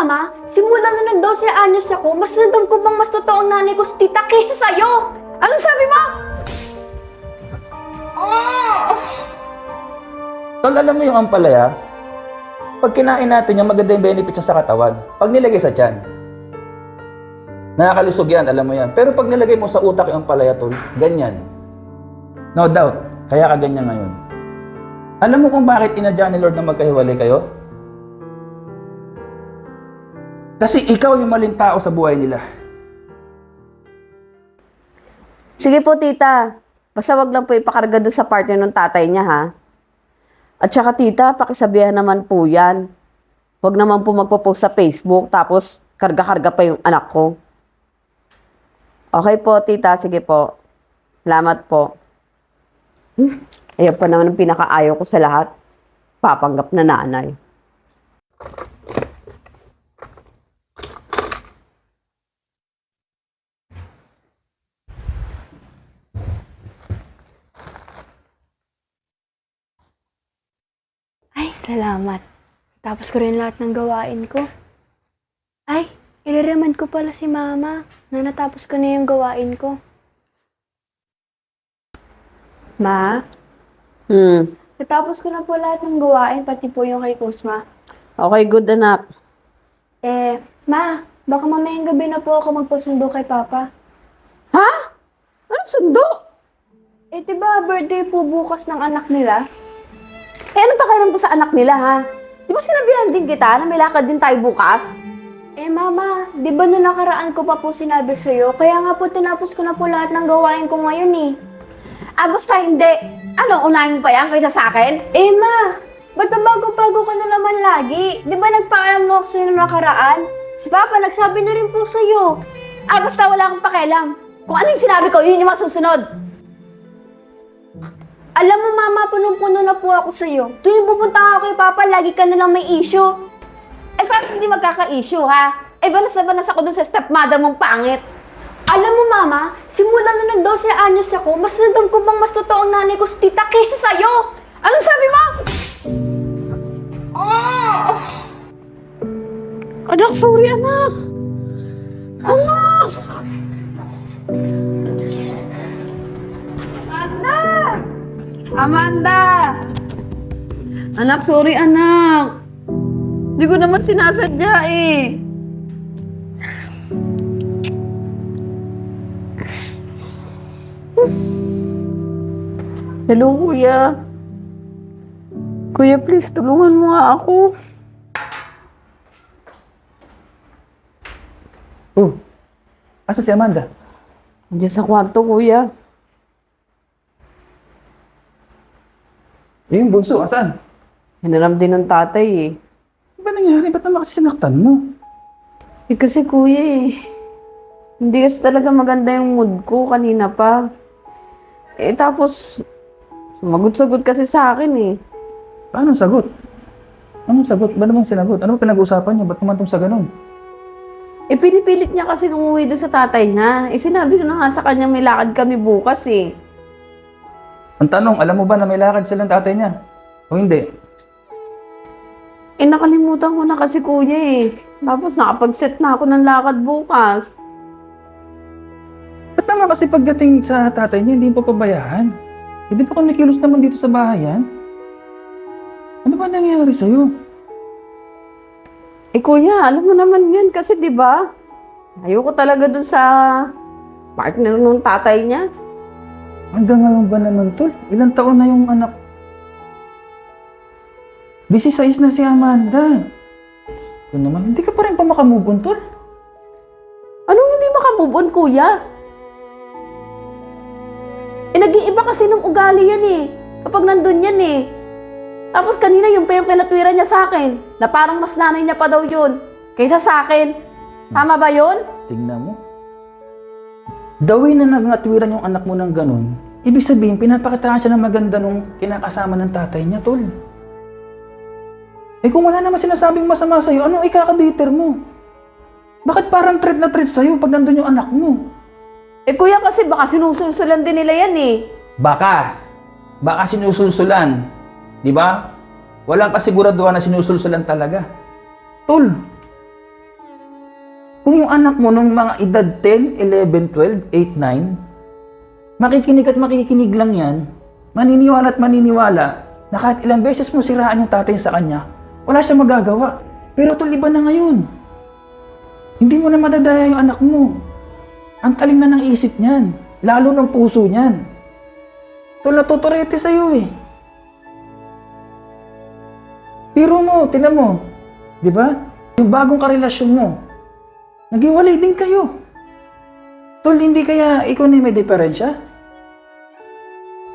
mama, simula na nag-12 anyos ako, mas nandam ko bang mas totoo ang nanay ko si tita kaysa sa'yo? Ano sabi mo? Tol, alam mo yung ampalaya? Pag kinain natin yan, maganda yung benefit sa katawan. Pag nilagay sa tiyan, nakakalisog yan, alam mo yan. Pero pag nilagay mo sa utak yung ampalaya, tol, ganyan. No doubt, kaya ka ganyan ngayon. Alam mo kung bakit inadya ni Lord na magkahiwalay kayo? Kasi ikaw yung maling tao sa buhay nila. Sige po, tita. Basta wag lang po ipakarga doon sa partner ng tatay niya, ha? At saka, tita, pakisabihan naman po yan. Huwag naman po magpo-post sa Facebook, tapos karga-karga pa yung anak ko. Okay po, tita. Sige po. Salamat po. Hmm, pa naman ang pinakaayaw ko sa lahat. Papanggap na nanay. Ay, salamat. Tapos ko rin lahat ng gawain ko. Ay, ilireman ko pala si mama na natapos ko na yung gawain ko. Ma, Hmm. natapos ko na po lahat ng gawain, pati po yung kay Kusma. Okay, good anak. Eh, ma, baka mamayang gabi na po ako magpasundo kay Papa. Ha? Anong sundo? Eh, diba birthday po bukas ng anak nila? Eh, ano pa kailan ko sa anak nila, ha? Di ba sinabihan din kita na may lakad din tayo bukas? Eh, mama, di ba noong nakaraan ko pa po sinabi sa'yo? Kaya nga po tinapos ko na po lahat ng gawain ko ngayon eh. Ah, basta hindi. Ano, unahin mo pa yan kaysa sa akin? Eh, ma, ba't ba bago-bago ka na naman lagi? Di ba nagpaalam mo ako sa'yo noong nakaraan? Si Papa nagsabi na rin po sa'yo. Ah, basta wala akong pakialam. Kung ano yung sinabi ko, yun yung masusunod. Alam mo, mama, punong-puno na po ako sa'yo. Tuwing pupunta ako kay Papa, lagi ka na lang may issue. Eh, paano hindi magkaka-issue, ha? Eh, banas na banas ako dun sa stepmother mong pangit. Alam mo, mama, simula na nag-12 anyos ako, mas nandam ko bang mas totoo ang nanay ko si tita kaysa sa'yo. Ano sabi mo? Anak, sorry, anak. Anak! Amanda! Anak, sorry, anak. Hindi ko naman sinasadya, eh. Hello, kuya. Kuya, please, tulungan mo nga ako. Oh, asa si Amanda? Diyan sa kwarto, kuya. Eh, yung bunso, asan? Hinaram din ng tatay eh. Ano ba nangyari? Ba't naman kasi sinaktan mo? Eh kasi kuya eh. Hindi kasi talaga maganda yung mood ko kanina pa. Eh tapos, sumagot-sagot kasi sa akin eh. Paano sagot? Anong sagot? Ba namang sinagot? Ano ba pinag-uusapan niyo? Ba't kumantong sa ganun? Eh pinipilit niya kasi umuwi doon sa tatay niya. Eh sinabi ko na nga sa kanya may lakad kami bukas eh. Ang tanong, alam mo ba na may lakad silang tatay niya? O hindi? Eh nakalimutan ko na kasi kuya eh. Tapos nakapag-set na ako ng lakad bukas. Ba't naman kasi pagdating sa tatay niya, hindi pa pabayaan? Hindi pa kumikilos naman dito sa bahay yan? Ano ba nangyayari sa'yo? Eh kuya, alam mo naman yun kasi 'di ba? Ayoko talaga dun sa partner nung tatay niya. Hanggang ngayon ba naman, tol? Ilang taon na yung anak? 16 na si Amanda. Ano naman, hindi ka pa rin pa makamove on, tol? Anong hindi makamove on, kuya? Eh, nag-iiba kasi ng ugali yan eh. Kapag nandun yan eh. Tapos kanina yung pa yung pinatwira niya sa akin, na parang mas nanay niya pa daw yun, kaysa sa akin. Tama ba yun? Tingnan mo. The way na nagngatwiran yung anak mo ng ganun, ibig sabihin, pinapakitaan siya ng maganda nung kinakasama ng tatay niya, tol. Eh kung wala naman sinasabing masama sa'yo, anong ikakabiter mo? Bakit parang threat na threat sa'yo pag nandun yung anak mo? Eh kuya kasi baka sinusulsulan din nila yan eh. Baka. Baka sinusulsulan. Di ba? Walang kasiguraduhan na sinusulsulan talaga. Tol, Kung yung anak mo nung mga edad 10, 11, 12, 8, 9, makikinig at makikinig lang yan, maniniwala at maniniwala na kahit ilang beses mo siraan yung tatay sa kanya, wala siyang magagawa. Pero tol, iba na ngayon. Hindi mo na madadaya yung anak mo. Ang talim na ng isip niyan. Lalo ng puso niyan. Tol, natuturete sa'yo eh. Pero mo, tinan mo. Di ba? Yung bagong karelasyon mo. Nagiwalay din kayo. Tol, hindi kaya ikaw na may diferensya?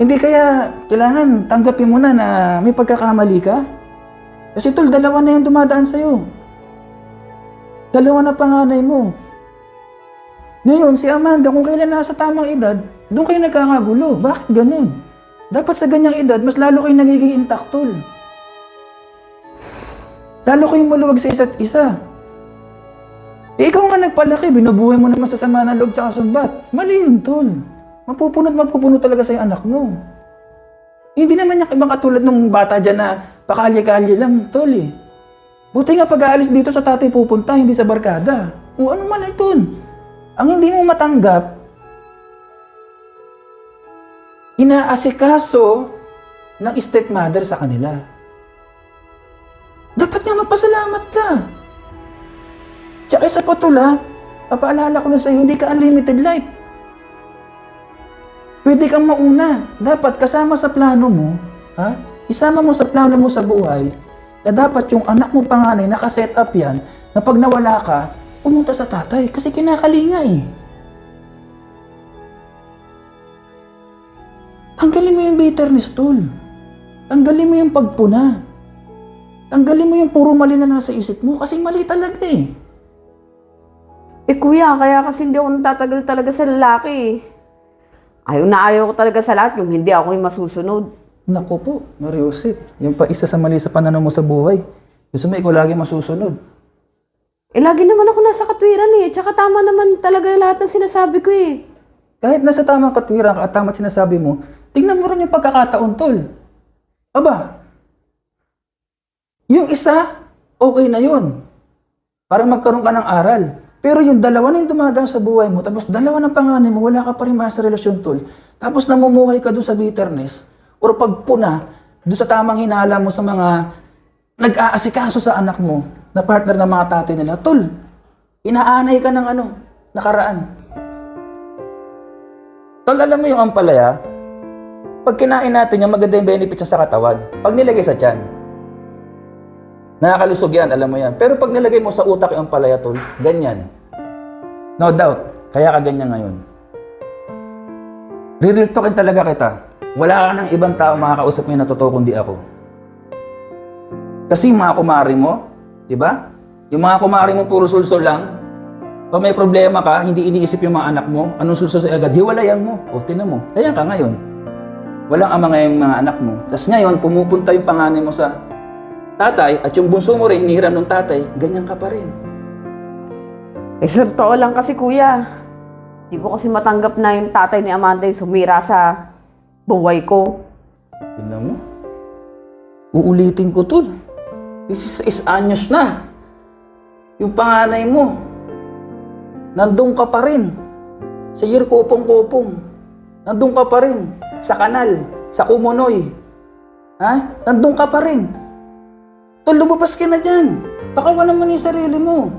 Hindi kaya kailangan tanggapin mo na na may pagkakamali ka? Kasi tol, dalawa na yung dumadaan sa'yo. Dalawa na panganay mo. Ngayon, si Amanda, kung kailan nasa tamang edad, doon kayo nagkakagulo. Bakit ganun? Dapat sa ganyang edad, mas lalo kayo nagiging intact, tol. Lalo kayong maluwag sa isa't isa. Eh, ikaw nga nagpalaki, binubuhay mo naman sa sama ng loob tsaka sumbat. Mali yun, tol. Mapupunot, mapupunot talaga sa anak mo. Hindi naman yung ibang katulad nung bata dyan na pakalye-kalye lang, tol eh. Buti nga pag-aalis dito sa tatay pupunta, hindi sa barkada. O ano man ito? Ang hindi mo matanggap, inaasikaso ng stepmother sa kanila. Dapat nga magpasalamat ka. Tsaka isa pa tol ha, papaalala ko na sa'yo, hindi ka unlimited life. Pwede kang mauna. Dapat kasama sa plano mo, ha? Isama mo sa plano mo sa buhay na dapat yung anak mo panganay nakaset up yan na pag nawala ka, pumunta sa tatay kasi kinakalinga eh. Tanggalin mo yung bitterness, tol. Tanggalin mo yung pagpuna. Tanggalin mo yung puro mali na nasa isip mo kasi mali talaga eh. Eh kuya, kaya kasi hindi ako natatagal talaga sa lalaki eh. Ayaw na ayaw ko talaga sa lahat yung hindi ako yung masusunod. Naku po, Mariusip. Yung pa isa sa mali sa pananaw mo sa buhay. Gusto mo ikaw lagi masusunod. Eh lagi naman ako nasa katwiran eh. Tsaka tama naman talaga lahat ng sinasabi ko eh. Kahit nasa tamang katwiran ka at tama sinasabi mo, tingnan mo rin yung pagkakataon, tol. Aba, yung isa, okay na yun. Para magkaroon ka ng aral. Pero yung dalawa na yung dumadaan sa buhay mo, tapos dalawa ng panganay mo, wala ka pa rin sa relasyon, tol. Tapos namumuhay ka doon sa bitterness, or pagpuna, doon sa tamang hinala mo sa mga nag-aasikaso sa anak mo, na partner ng mga tatay nila, tol, inaanay ka ng ano, nakaraan. Tol, alam mo yung ampalaya? Pag kinain natin yung maganda yung benefit sa katawan. Pag nilagay sa tiyan, nakakalusog yan, alam mo yan. Pero pag nilagay mo sa utak yung ampalaya, tol, ganyan. No doubt, kaya ka ganyan ngayon. Real talkin talaga kita. Wala ka ng ibang tao makakausap ngayon na totoo kundi ako. Kasi mga kumari mo, di ba? Yung mga kumari mo puro sulsol lang, pag may problema ka, hindi iniisip yung mga anak mo, anong susunod sa agad, hiwalayan mo. O, tinan mo. Kaya ka ngayon. Walang ama ngayon mga anak mo. Tapos ngayon, pumupunta yung panganay mo sa tatay at yung bunso mo rin, hinihiram ng tatay, ganyan ka pa rin. Eh sir, totoo lang kasi kuya. Di ko kasi matanggap na yung tatay ni Amanda yung sumira sa buhay ko. Tingnan mo. Uulitin ko to. This is 6 anyos na. Yung panganay mo, nandun ka pa rin. Sa year kupong-kupong. Nandun ka pa rin. Sa kanal. Sa kumunoy. Ha? Nandun ka pa rin. Tol, lumabas ka na dyan. Pakawalan mo na yung sarili mo.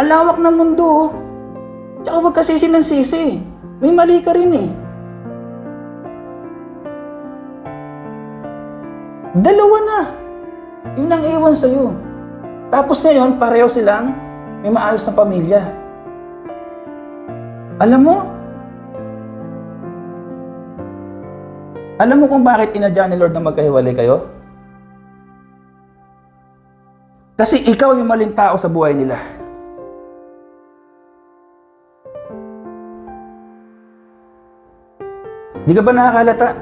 Ang ng mundo, oh. Tsaka huwag ka sisi ng sisi. May mali ka rin eh. Dalawa na. Yun ang iwan sa'yo. Tapos ngayon, pareho silang may maayos na pamilya. Alam mo? Alam mo kung bakit inadya ni Lord na magkahiwalay kayo? Kasi ikaw yung maling tao sa buhay nila. Di ka ba nakakalata?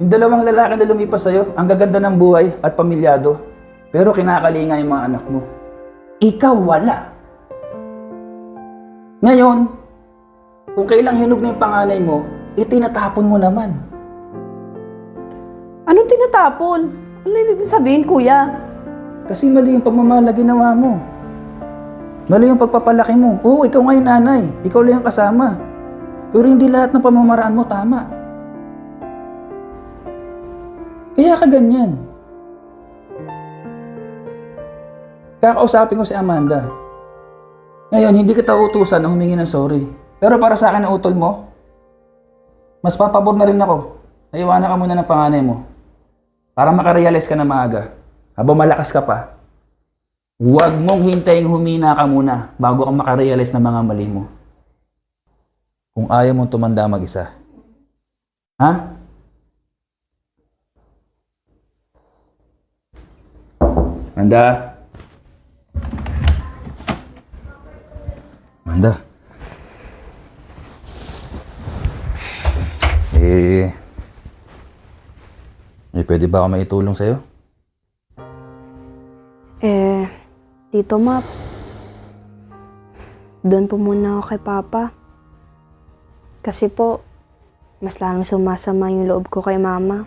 Yung dalawang lalaki na lumipas sa'yo, ang gaganda ng buhay at pamilyado, pero kinakalinga yung mga anak mo. Ikaw wala. Ngayon, kung kailang hinog na yung panganay mo, itinatapon mo naman. Anong tinatapon? Ano ibig sabihin kuya? Kasi mali yung pagmamahal na ginawa mo. Mali yung pagpapalaki mo. Oo, ikaw nga yung nanay. Ikaw lang yung kasama. Pero hindi lahat ng pamamaraan mo tama. Kaya ka ganyan. Kakausapin ko si Amanda. Ngayon, hindi kita utusan na humingi ng sorry. Pero para sa akin na utol mo, mas papabor na rin ako. Naiwanan ka muna ng panganay mo. Para makarealize ka na maaga. Habang malakas ka pa, huwag mong hintayin humina ka muna bago ka makarealize ng mga mali mo. Kung ayaw mong tumanda mag-isa. Ha? Manda. Manda. Eh, eh, pwede ba ako maitulong sa'yo? Eh, Tito Map, doon po muna ako kay Papa. Kasi po, mas lalong sumasama yung loob ko kay Mama.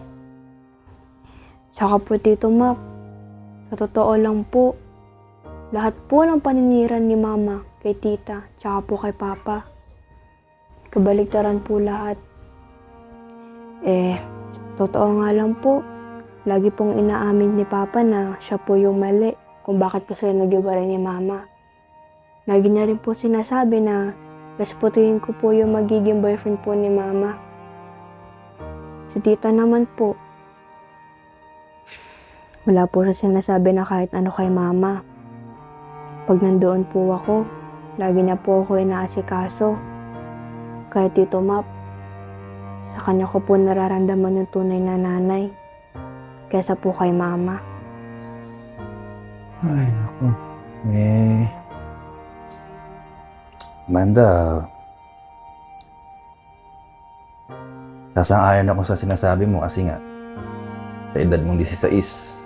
Tsaka po, Tito Map, sa totoo lang po, lahat po ng paniniran ni Mama kay Tita, tsaka po kay Papa. Kabaligtaran po lahat. Eh, totoo nga lang po, lagi pong inaamin ni Papa na siya po yung mali kung bakit po sila nag-iwalay ni Mama. Lagi niya rin po sinasabi na respetuhin ko po yung magiging boyfriend po ni Mama. Si Tita naman po, wala po siya sinasabi na kahit ano kay Mama. Pag nandoon po ako, lagi niya po ako inaasikaso. Kaya Tito Map, sa kanya ko po nararamdaman yung tunay na nanay kesa po kay Mama. Ay, naku. Eh... Amanda, sasang-ayon ako sa sinasabi mo kasi nga, sa edad mong 16,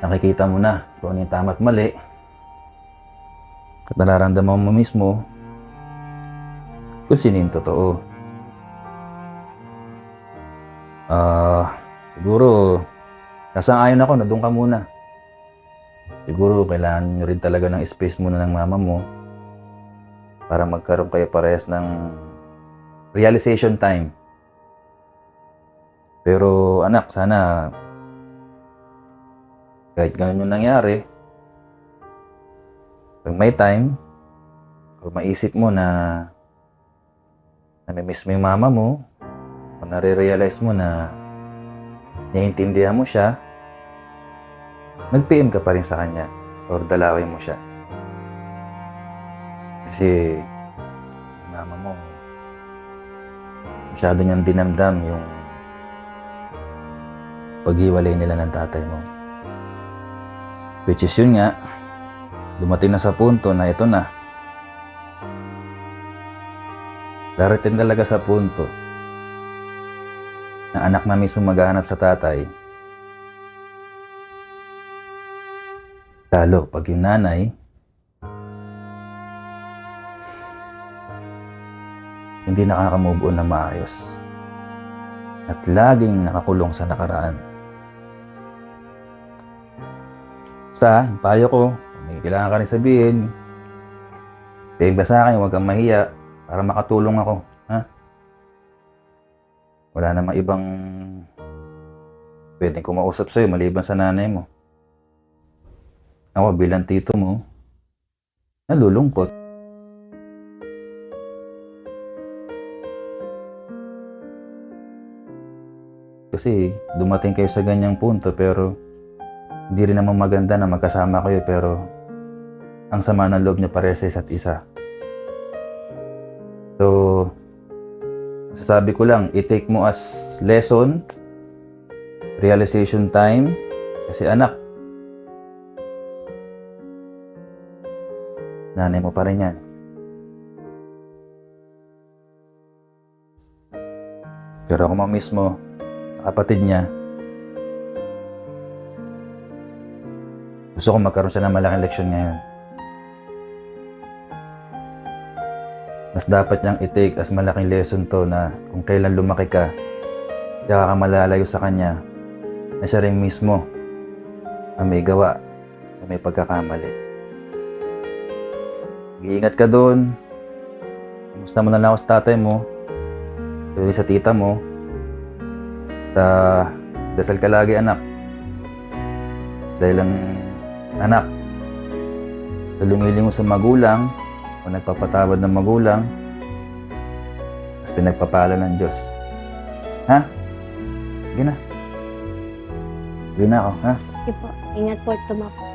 nakikita mo na kung ano yung tama at mali. At nararamdaman mo mismo kung sino yung totoo. Ah, siguro, nasang-ayon ako na doon ka muna. Siguro kailangan nyo rin talaga ng space muna ng mama mo para magkaroon kayo parehas ng realization time. Pero anak, sana kahit ganun yung nangyari, pag may time, o maisip mo na namimiss mo yung mama mo, o nare-realize mo na naiintindihan mo siya, mag-PM ka pa rin sa kanya or dalawin mo siya. Kasi mama mo, masyado niyang dinamdam yung paghiwalay nila ng tatay mo. Which is yun nga, dumating na sa punto na ito na. Darating talaga sa punto na anak na mismo maghahanap sa tatay Lalo pag yung nanay, hindi nakaka-move on na maayos. At laging nakakulong sa nakaraan. Sa, payo ko, may kailangan ka rin sabihin, sabihin ka sa akin, huwag kang mahiya para makatulong ako. Ha? Wala namang ibang pwedeng kumausap sa'yo maliban sa nanay mo. Ako bilang tito mo, nalulungkot. Kasi dumating kayo sa ganyang punto pero hindi rin naman maganda na magkasama kayo pero ang sama ng loob niyo pare sa isa't isa. So, sasabi ko lang, i-take mo as lesson, realization time, kasi anak, Nanay mo pa rin yan. Pero ako mo mismo, kapatid niya, gusto ko magkaroon siya ng malaking leksyon ngayon. Mas dapat niyang i-take as malaking lesson to na kung kailan lumaki ka, tsaka ka malalayo sa kanya, na siya rin mismo ang may gawa, na may pagkakamali. Mag-iingat ka doon. Gusto mo na lang ako sa tatay mo. Sabi sa tita mo. Sa dasal ka lagi anak. Dahil ang anak, sa lumilingon sa magulang, o nagpapatawad ng magulang, tapos pinagpapala ng Diyos. Ha? Sige na. Sige na ako, ha? Sige po. Ingat po, tuma po.